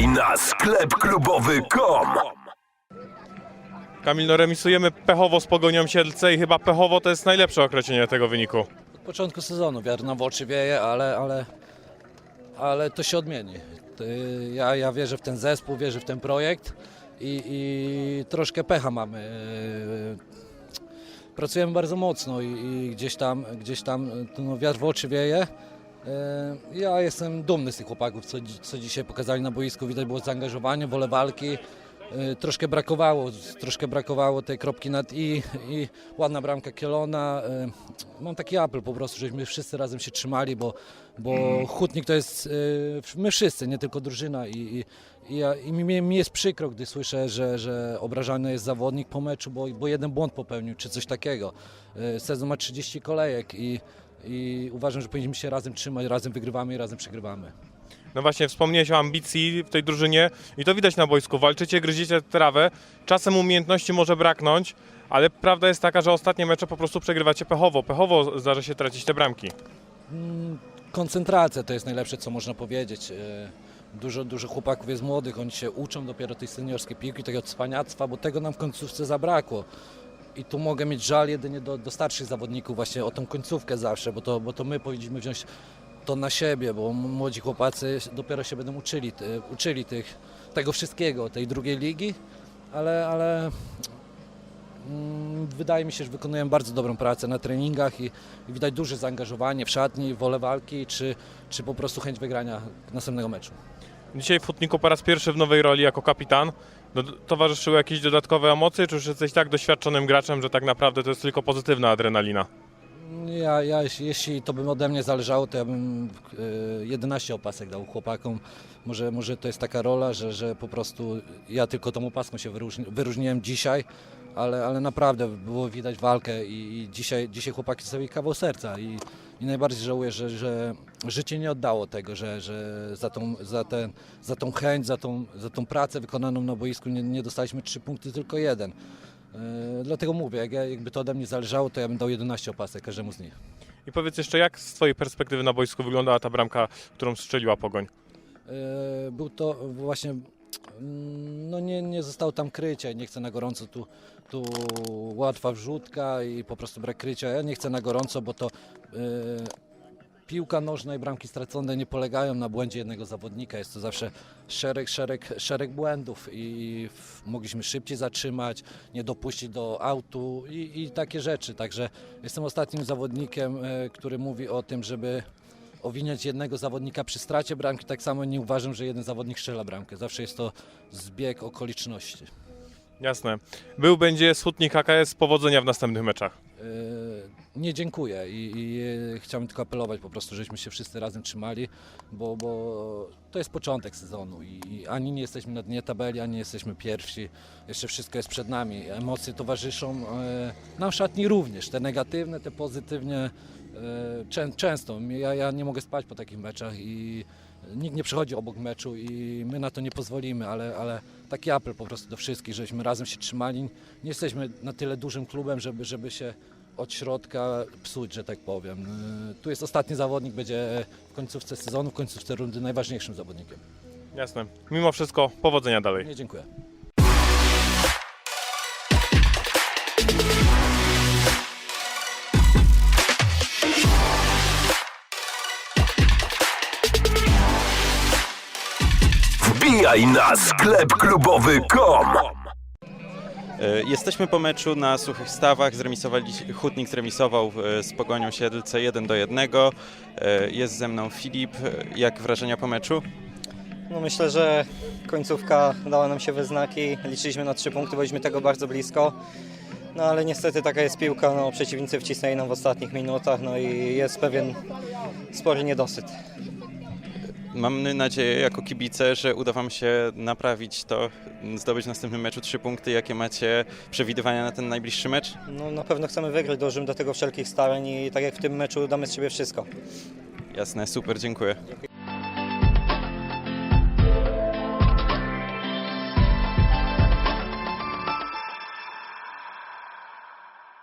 na sklepklubowy.com Kamil, no remisujemy pechowo z Pogonią Siedlce i chyba pechowo to jest najlepsze określenie tego wyniku. Od początku sezonu wiatr nam w oczy wieje, ale, ale, ale to się odmieni. Ja, ja wierzę w ten zespół, wierzę w ten projekt i, i troszkę pecha mamy. Pracujemy bardzo mocno i, i gdzieś tam, gdzieś tam no, wiatr w oczy wieje. E, Ja jestem dumny z tych chłopaków, co, co dzisiaj pokazali na boisku. Widać było zaangażowanie, wolę walki. E, Troszkę brakowało, troszkę brakowało tej kropki nad i i ładna bramka Kielona. E, Mam taki apel po prostu, żebyśmy wszyscy razem się trzymali, bo, bo Hutnik to jest my wszyscy, nie tylko drużyna i, i, i, ja, i mi, mi jest przykro, gdy słyszę, że, że obrażany jest zawodnik po meczu, bo, bo jeden błąd popełnił, czy coś takiego. Sezon ma 30 kolejek i, i uważam, że powinniśmy się razem trzymać, razem wygrywamy i razem przegrywamy. No właśnie, wspomniałeś o ambicji w tej drużynie i to widać na boisku. Walczycie, gryziecie trawę, czasem umiejętności może braknąć, ale prawda jest taka, że ostatnie mecze po prostu przegrywacie pechowo. Pechowo zdarza się tracić te bramki. Koncentracja to jest najlepsze, co można powiedzieć. E, Dużo, dużo chłopaków jest młodych, oni się uczą dopiero tej seniorskiej piłki, tego cwaniactwa, bo tego nam w końcówce zabrakło. I tu mogę mieć żal jedynie do, do starszych zawodników właśnie o tą końcówkę zawsze, bo to, bo to my powinniśmy wziąć to na siebie, bo młodzi chłopacy dopiero się będą uczyli, uczyli tych, tego wszystkiego, tej drugiej ligi, ale, ale mm, wydaje mi się, że wykonujemy bardzo dobrą pracę na treningach i, i widać duże zaangażowanie w szatni, wolę walki, czy, czy po prostu chęć wygrania następnego meczu. Dzisiaj w Hutniku po raz pierwszy w nowej roli jako kapitan. Towarzyszyły jakieś dodatkowe emocje, czy już jesteś tak doświadczonym graczem, że tak naprawdę to jest tylko pozytywna adrenalina? Ja, ja, jeśli- to by ode mnie zależało, to ja bym e, 11 opasek dał chłopakom. Może, może to jest taka rola, że, że po prostu ja tylko tą opaską się wyróżni, wyróżniłem dzisiaj, ale, ale naprawdę było widać walkę i, i dzisiaj, dzisiaj chłopaki sobie kawał serca i, i najbardziej żałuję, że, że życie nie oddało tego, że, że za, tą, za, ten, za tą chęć, za tą, za tą pracę wykonaną na boisku nie, nie dostaliśmy trzy punkty, tylko jeden. E, Dlatego mówię, jak ja, jakby to ode mnie zależało, to ja bym dał 11 opasek każdemu z nich. I powiedz jeszcze, jak z twojej perspektywy na boisku wyglądała ta bramka, którą strzeliła Pogoń? E, Był to właśnie, no nie, nie zostało tam krycia, nie chcę na gorąco tu, tu łatwa wrzutka i po prostu brak krycia. Ja nie chcę na gorąco, bo to e, piłka nożna i bramki stracone nie polegają na błędzie jednego zawodnika. Jest to zawsze szereg, szereg, szereg błędów i mogliśmy szybciej zatrzymać, nie dopuścić do autu i, i takie rzeczy. Także jestem ostatnim zawodnikiem, e, który mówi o tym, żeby owiniać jednego zawodnika przy stracie bramki. Tak samo nie uważam, że jeden zawodnik strzela bramkę. Zawsze jest to zbieg okoliczności. Jasne. Był będzie Hutnik HKS. Powodzenia w następnych meczach. Yy, Nie dziękuję i, i e, chciałbym tylko apelować po prostu, żebyśmy się wszyscy razem trzymali, bo, bo to jest początek sezonu i, ani nie jesteśmy na dnie tabeli, ani nie jesteśmy pierwsi. Jeszcze wszystko jest przed nami. Emocje towarzyszą e, nam szatni również, te negatywne, te pozytywnie. e, Czę, często. Ja, ja nie mogę spać po takich meczach i nikt nie przychodzi obok meczu i my na to nie pozwolimy, ale, ale taki apel po prostu do wszystkich, żebyśmy razem się trzymali. Nie jesteśmy na tyle dużym klubem, żeby, żeby się od środka psuć, że tak powiem. Yy, Tu jest ostatni zawodnik, będzie w końcówce sezonu, w końcówce rundy najważniejszym zawodnikiem. Jasne. Mimo wszystko, powodzenia dalej. Nie, dziękuję. Wbijaj na sklepklubowy.com E, Jesteśmy po meczu na Suchych Stawach. Zremisowali, Hutnik zremisował e, z Pogonią Siedlce 1 do 1. E, Jest ze mną Filip. E, Jak wrażenia po meczu? No myślę, że końcówka dała nam się we znaki. Liczyliśmy na trzy punkty, byliśmy tego bardzo blisko. No ale niestety taka jest piłka, no, przeciwnicy wcisnęli nam w ostatnich minutach, no i jest pewien spory niedosyt. Mamy nadzieję jako kibice, że uda Wam się naprawić to, zdobyć w następnym meczu trzy punkty. Jakie macie przewidywania na ten najbliższy mecz? No na pewno chcemy wygrać, dążymy do tego wszelkich starań i tak jak w tym meczu damy z siebie wszystko. Jasne, super, dziękuję.